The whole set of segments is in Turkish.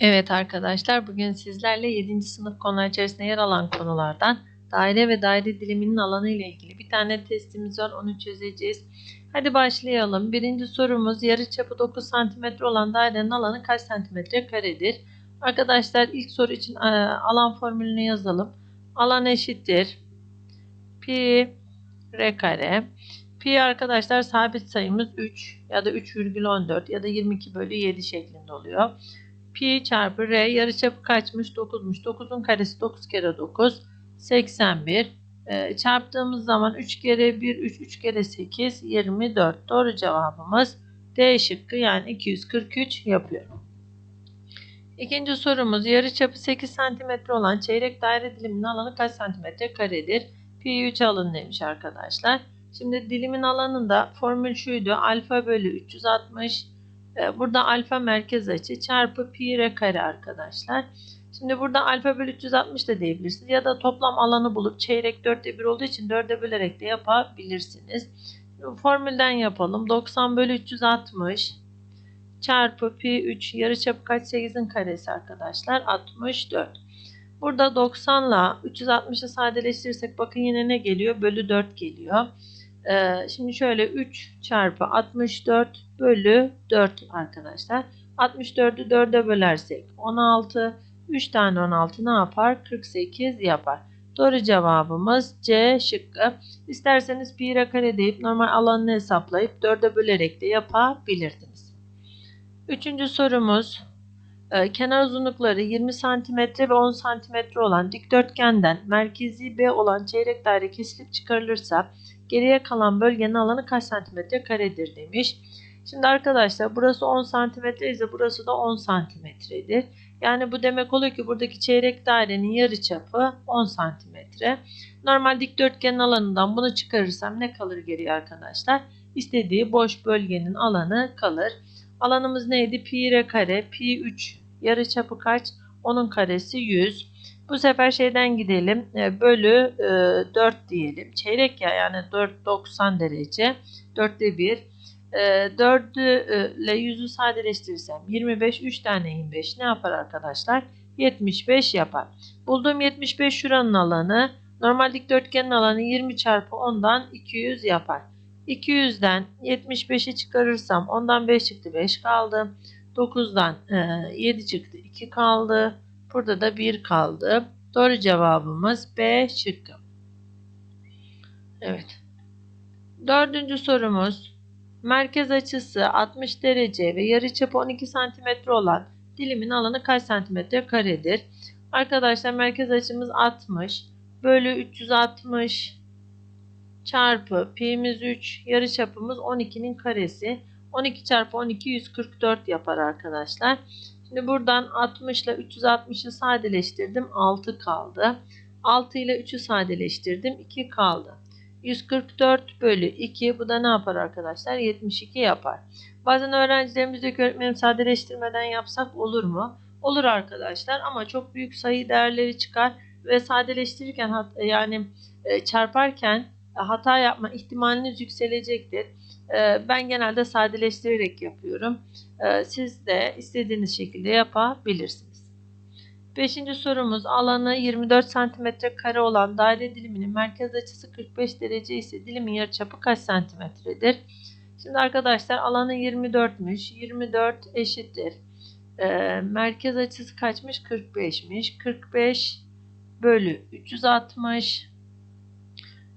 Evet arkadaşlar bugün sizlerle 7. sınıf konular içerisinde yer alan konulardan daire ve daire diliminin alanı ile ilgili bir tane testimiz var onu çözeceğiz. Hadi başlayalım. Birinci sorumuz yarıçapı 9 cm olan dairenin alanı kaç santimetre karedir? Arkadaşlar ilk soru için e, alan formülünü yazalım. Alan eşittir. Pi r kare. Pi arkadaşlar sabit sayımız 3 ya da 3,14 ya da 22 bölü 7 şeklinde oluyor. Pi çarpı r yarıçapı kaçmış? 9'muş. 9'un karesi 9 kere 9 81. Ee, çarptığımız zaman 3 kere 1 3 3 kere 8 24. Doğru cevabımız D şıkkı yani 243 yapıyor. İkinci sorumuz yarıçapı 8 cm olan çeyrek daire diliminin alanı kaç santimetre karedir? Pi 3 alın demiş arkadaşlar. Şimdi dilimin alanında formül şuydu. Alfa bölü 360 ee, Burada alfa merkez açı çarpı pi r kare arkadaşlar. Şimdi burada alfa bölü 360 da diyebilirsiniz. Ya da toplam alanı bulup çeyrek 4'te 1 olduğu için 4'e bölerek de yapabilirsiniz. Formülden yapalım. 90 bölü 360 çarpı pi 3 yarıçapı kaç 8'in karesi arkadaşlar? 64. Burada 90 ile 360'ı sadeleştirirsek bakın yine ne geliyor? Bölü 4 geliyor. Ee, şimdi şöyle 3 çarpı 64 bölü 4 arkadaşlar. 64'ü 4'e bölersek 16. 3 tane 16 ne yapar? 48 yapar. Doğru cevabımız C şıkkı. İsterseniz pi r kare deyip normal alanını hesaplayıp 4'e bölerek de yapabilirdiniz. Üçüncü sorumuz. Ee, kenar uzunlukları 20 cm ve 10 cm olan dikdörtgenden merkezi B olan çeyrek daire kesilip çıkarılırsa geriye kalan bölgenin alanı kaç santimetre karedir demiş. Şimdi arkadaşlar burası 10 santimetre ise burası da 10 santimetredir. Yani bu demek oluyor ki buradaki çeyrek dairenin yarıçapı 10 santimetre. Normal dikdörtgenin alanından bunu çıkarırsam ne kalır geriye arkadaşlar? İstediği boş bölgenin alanı kalır. Alanımız neydi? Pi r kare. Pi 3 yarıçapı kaç? Onun karesi 100. Bu sefer şeyden gidelim. E, bölü e, 4 diyelim. Çeyrek ya yani 4 90 derece. 4'te 1. E, 4'ü e, ile 100'ü sadeleştirirsem 25 3 tane 25 ne yapar arkadaşlar? 75 yapar. Bulduğum 75 şuranın alanı normal dikdörtgenin alanı 20 çarpı 10'dan 200 yapar. 200'den 75'i çıkarırsam ondan 5 çıktı 5 kaldı. 9'dan e, 7 çıktı 2 kaldı. Burada da 1 kaldı. Doğru cevabımız B şıkkı. Evet. Dördüncü sorumuz. Merkez açısı 60 derece ve yarıçapı 12 cm olan dilimin alanı kaç santimetre karedir? Arkadaşlar merkez açımız 60 bölü 360 çarpı pi'miz 3 yarıçapımız 12'nin karesi 12 çarpı 12 144 yapar arkadaşlar. Şimdi buradan 60 ile 360'ı sadeleştirdim. 6 kaldı. 6 ile 3'ü sadeleştirdim. 2 kaldı. 144 bölü 2 bu da ne yapar arkadaşlar? 72 yapar. Bazen öğrencilerimiz ki öğretmenim sadeleştirmeden yapsak olur mu? Olur arkadaşlar ama çok büyük sayı değerleri çıkar ve sadeleştirirken yani e, çarparken hata yapma ihtimaliniz yükselecektir. Ee, ben genelde sadeleştirerek yapıyorum. Ee, siz de istediğiniz şekilde yapabilirsiniz. Beşinci sorumuz alanı 24 cm kare olan daire diliminin merkez açısı 45 derece ise dilimin yarıçapı kaç santimetredir? Şimdi arkadaşlar alanı 24'müş. 24 eşittir. Ee, merkez açısı kaçmış? 45'miş. 45 bölü 360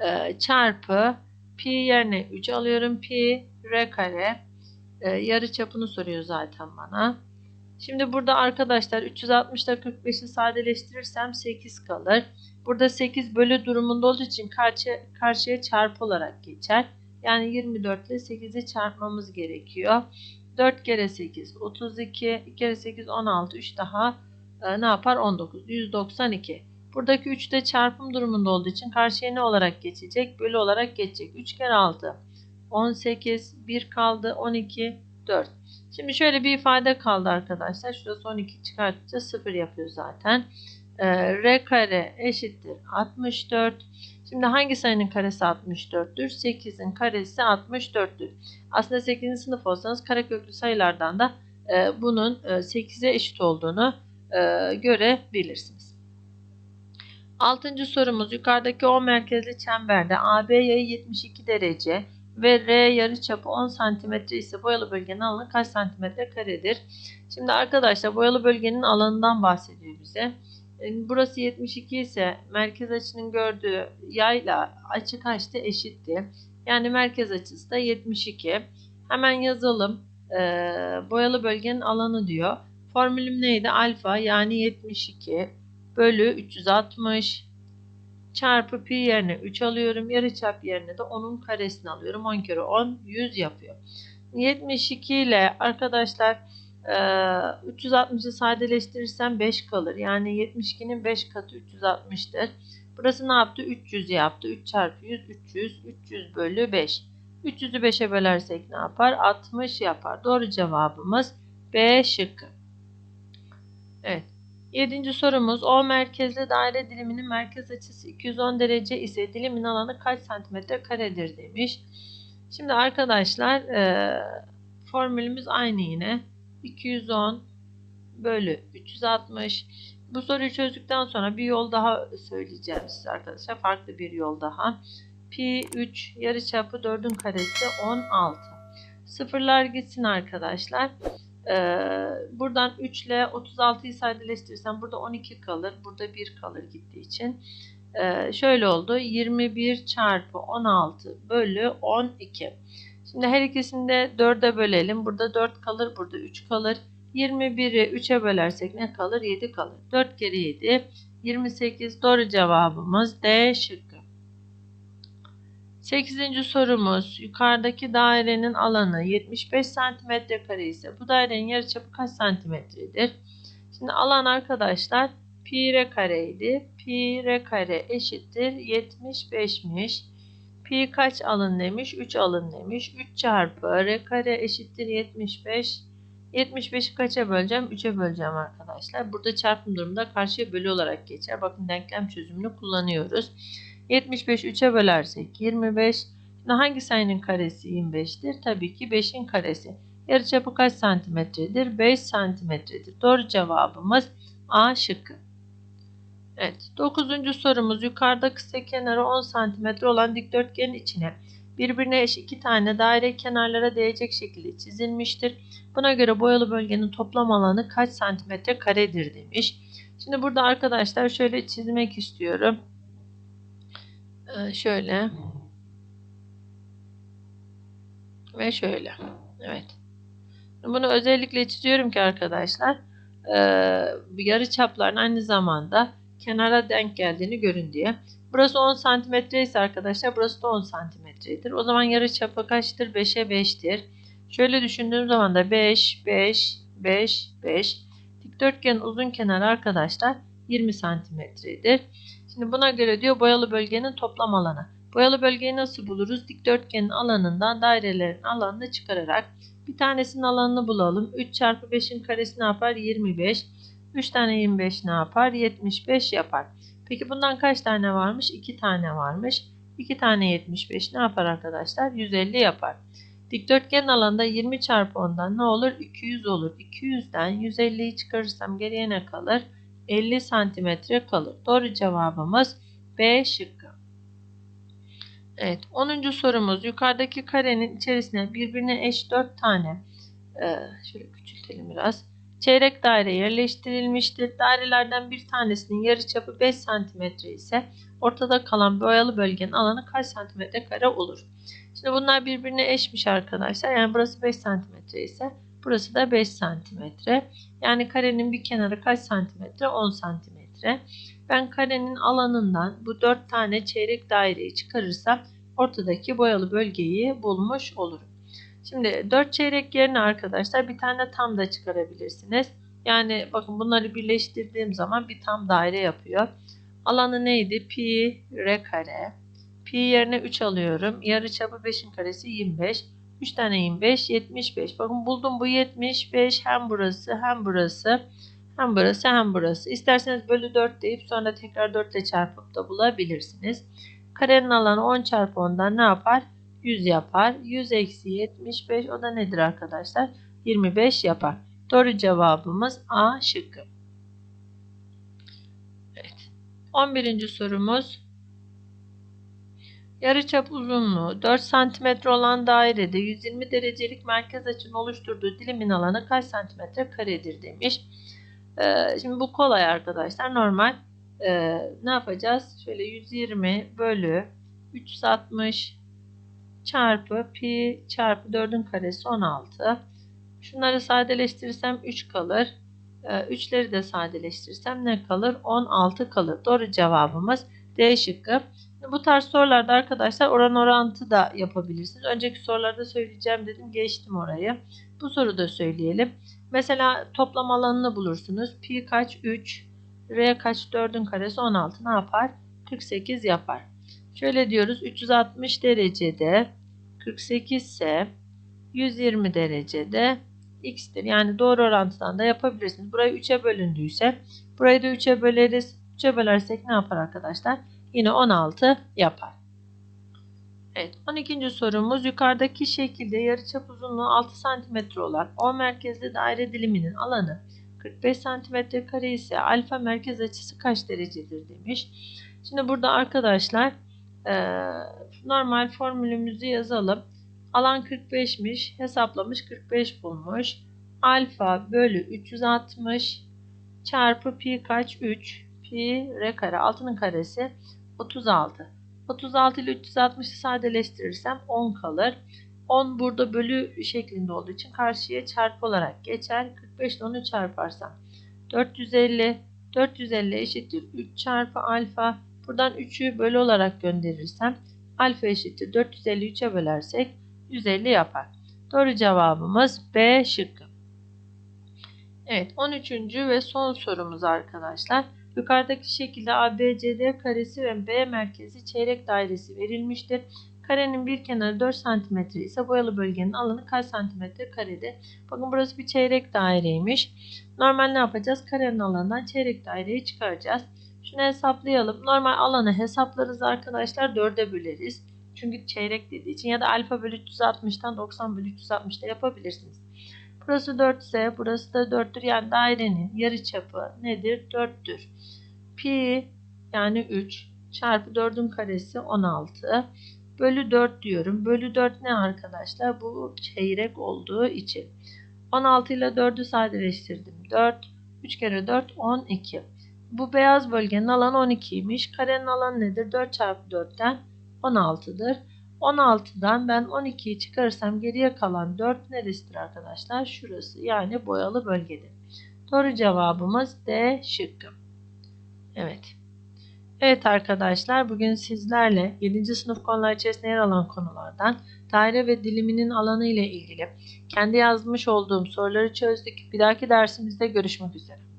e, çarpı pi yerine 3 alıyorum. Pi r kare e, yarı çapını soruyor zaten bana. Şimdi burada arkadaşlar 360 ile 45'i sadeleştirirsem 8 kalır. Burada 8 bölü durumunda olduğu için karşıya, karşıya çarpı olarak geçer. Yani 24 ile 8'i çarpmamız gerekiyor. 4 kere 8 32, 2 kere 8 16, 3 daha e, ne yapar? 19, 192. Buradaki 3 de çarpım durumunda olduğu için karşıya ne olarak geçecek? Bölü olarak geçecek. 3 kere 6. 18. 1 kaldı. 12. 4. Şimdi şöyle bir ifade kaldı arkadaşlar. Şurası 12 çıkartınca 0 yapıyor zaten. Ee, R kare eşittir 64. Şimdi hangi sayının karesi 64'tür? 8'in karesi 64'tür. Aslında 8. sınıf olsanız kareköklü sayılardan da e, bunun e, 8'e eşit olduğunu e, görebilirsiniz. Altıncı sorumuz yukarıdaki O merkezli çemberde AB yayı 72 derece ve R yarıçapı 10 cm ise boyalı bölgenin alanı kaç santimetre karedir? Şimdi arkadaşlar boyalı bölgenin alanından bahsediyor bize. E, Burası 72 ise merkez açının gördüğü yayla açı kaçtı? Eşitti. Yani merkez açısı da 72. Hemen yazalım. Ee, boyalı bölgenin alanı diyor. Formülüm neydi? Alfa yani 72 bölü 360 çarpı pi yerine 3 alıyorum. Yarıçap yerine de 10'un karesini alıyorum. 10 kere 10 100 yapıyor. 72 ile arkadaşlar e, 360'ı sadeleştirirsem 5 kalır. Yani 72'nin 5 katı 360'tır. Burası ne yaptı? 300 yaptı. 3 çarpı 100 300. 300 bölü 5. 300'ü 5'e bölersek ne yapar? 60 yapar. Doğru cevabımız B şıkkı. Evet. Yedinci sorumuz O merkezli daire diliminin merkez açısı 210 derece ise dilimin alanı kaç santimetre karedir demiş. Şimdi arkadaşlar e, formülümüz aynı yine. 210 bölü 360. Bu soruyu çözdükten sonra bir yol daha söyleyeceğim size arkadaşlar. Farklı bir yol daha. Pi 3 yarıçapı 4'ün karesi 16. Sıfırlar gitsin arkadaşlar. Ee, buradan 3 ile 36'yı sadeleştirirsem burada 12 kalır. Burada 1 kalır gittiği için. Ee, şöyle oldu. 21 çarpı 16 bölü 12. Şimdi her ikisini de 4'e bölelim. Burada 4 kalır. Burada 3 kalır. 21'i 3'e bölersek ne kalır? 7 kalır. 4 kere 7. 28 doğru cevabımız D şıkkı. 8. sorumuz yukarıdaki dairenin alanı 75 cm kare ise bu dairenin yarıçapı kaç santimetredir? Şimdi alan arkadaşlar pi r kareydi. Pi r kare eşittir 75'miş. Pi kaç alın demiş? 3 alın demiş. 3 çarpı r kare eşittir 75. 75'i kaça böleceğim? 3'e böleceğim arkadaşlar. Burada çarpım durumunda karşıya bölü olarak geçer. Bakın denklem çözümünü kullanıyoruz. 75 3'e bölersek 25. Şimdi hangi sayının karesi 25'tir? Tabii ki 5'in karesi. Yarıçapı kaç santimetredir? 5 santimetredir. Doğru cevabımız A şıkkı. Evet. 9. sorumuz yukarıda kısa kenarı 10 santimetre olan dikdörtgenin içine birbirine eş iki tane daire kenarlara değecek şekilde çizilmiştir. Buna göre boyalı bölgenin toplam alanı kaç santimetre karedir demiş. Şimdi burada arkadaşlar şöyle çizmek istiyorum. Ee, şöyle ve şöyle. Evet. Bunu özellikle çiziyorum ki arkadaşlar e, yarı çapların aynı zamanda kenara denk geldiğini görün diye. Burası 10 santimetre ise arkadaşlar burası da 10 santimetredir. O zaman yarı çapı kaçtır? 5'e 5'tir. Şöyle düşündüğüm zaman da 5, 5, 5, 5. Dikdörtgenin uzun kenarı arkadaşlar 20 santimetredir. Şimdi buna göre diyor boyalı bölgenin toplam alanı. Boyalı bölgeyi nasıl buluruz? Dikdörtgenin alanından dairelerin alanını çıkararak bir tanesinin alanını bulalım. 3 çarpı 5'in karesi ne yapar? 25. 3 tane 25 ne yapar? 75 yapar. Peki bundan kaç tane varmış? 2 tane varmış. 2 tane 75 ne yapar arkadaşlar? 150 yapar. Dikdörtgen alanda 20 çarpı 10'dan ne olur? 200 olur. 200'den 150'yi çıkarırsam geriye ne kalır? 50 santimetre kalır. Doğru cevabımız B şıkkı. Evet 10. sorumuz yukarıdaki karenin içerisine birbirine eş 4 tane e, şöyle küçültelim biraz. Çeyrek daire yerleştirilmiştir. Dairelerden bir tanesinin yarıçapı 5 cm ise ortada kalan boyalı bölgenin alanı kaç santimetre kare olur? Şimdi bunlar birbirine eşmiş arkadaşlar. Yani burası 5 cm ise burası da 5 cm. Yani karenin bir kenarı kaç santimetre? 10 santimetre. Ben karenin alanından bu 4 tane çeyrek daireyi çıkarırsam ortadaki boyalı bölgeyi bulmuş olurum. Şimdi 4 çeyrek yerine arkadaşlar bir tane tam da çıkarabilirsiniz. Yani bakın bunları birleştirdiğim zaman bir tam daire yapıyor. Alanı neydi? Pi r kare. Pi yerine 3 alıyorum. Yarı çapı 5'in karesi 25. 3 tane 25 75. Bakın buldum bu 75 hem burası hem burası hem burası hem burası. İsterseniz bölü 4 deyip sonra tekrar 4 ile çarpıp da bulabilirsiniz. Karenin alanı 10 çarpı 10'dan ne yapar? 100 yapar. 100 eksi 75 o da nedir arkadaşlar? 25 yapar. Doğru cevabımız A şıkkı. Evet. 11. sorumuz. Yarıçap uzunluğu 4 cm olan dairede 120 derecelik merkez açının oluşturduğu dilimin alanı kaç santimetre karedir demiş. Ee, şimdi bu kolay arkadaşlar. Normal ee, ne yapacağız? Şöyle 120 bölü 360 çarpı pi çarpı 4'ün karesi 16. Şunları sadeleştirirsem 3 kalır. 3'leri de sadeleştirirsem ne kalır? 16 kalır. Doğru cevabımız D şıkkı. Bu tarz sorularda arkadaşlar oran orantı da yapabilirsiniz. Önceki sorularda söyleyeceğim dedim. Geçtim orayı. Bu soruda söyleyelim. Mesela toplam alanını bulursunuz. Pi kaç? 3. R kaç? 4'ün karesi 16 ne yapar? 48 yapar. Şöyle diyoruz. 360 derecede 48 ise 120 derecede x'tir. Yani doğru orantıdan da yapabilirsiniz. Burayı 3'e bölündüyse burayı da 3'e böleriz. 3'e bölersek ne yapar arkadaşlar? Yine 16 yapar. Evet 12. sorumuz yukarıdaki şekilde yarıçap uzunluğu 6 cm olan O merkezli daire diliminin alanı 45 cm kare ise alfa merkez açısı kaç derecedir demiş. Şimdi burada arkadaşlar normal formülümüzü yazalım. Alan 45'miş. Hesaplamış 45 bulmuş. Alfa bölü 360 çarpı pi kaç? 3. Pi r kare. Altının karesi 36. 36 ile 360'ı sadeleştirirsem 10 kalır. 10 burada bölü şeklinde olduğu için karşıya çarpı olarak geçer. 45 ile 10'u çarparsam 450. 450 eşittir 3 çarpı alfa. Buradan 3'ü bölü olarak gönderirsem alfa eşittir 453'e bölersek 150 yapar. Doğru cevabımız B şıkkı. Evet 13. ve son sorumuz arkadaşlar. Yukarıdaki şekilde ABCD karesi ve B merkezi çeyrek dairesi verilmiştir. Karenin bir kenarı 4 cm ise boyalı bölgenin alanı kaç santimetre karede? Bakın burası bir çeyrek daireymiş. Normal ne yapacağız? Karenin alanından çeyrek daireyi çıkaracağız. Şunu hesaplayalım. Normal alanı hesaplarız arkadaşlar. 4'e böleriz. Çünkü çeyrek dediği için ya da alfa bölü 360'tan 90 bölü 360'da yapabilirsiniz. Burası 4 ise burası da 4'tür. Yani dairenin yarı çapı nedir? 4'tür. Pi yani 3 çarpı 4'ün karesi 16 bölü 4 diyorum. Bölü 4 ne arkadaşlar? Bu çeyrek olduğu için. 16 ile 4'ü sadeleştirdim. 4 3 kere 4 12. Bu beyaz bölgenin alanı 12'ymiş. Karenin alanı nedir? 4 çarpı 4'ten 16'dır. 16'dan ben 12'yi çıkarırsam geriye kalan 4 neresidir arkadaşlar? Şurası yani boyalı bölgedir. Doğru cevabımız D şıkkı. Evet. Evet arkadaşlar bugün sizlerle 7. sınıf konular içerisinde yer alan konulardan daire ve diliminin alanı ile ilgili kendi yazmış olduğum soruları çözdük. Bir dahaki dersimizde görüşmek üzere.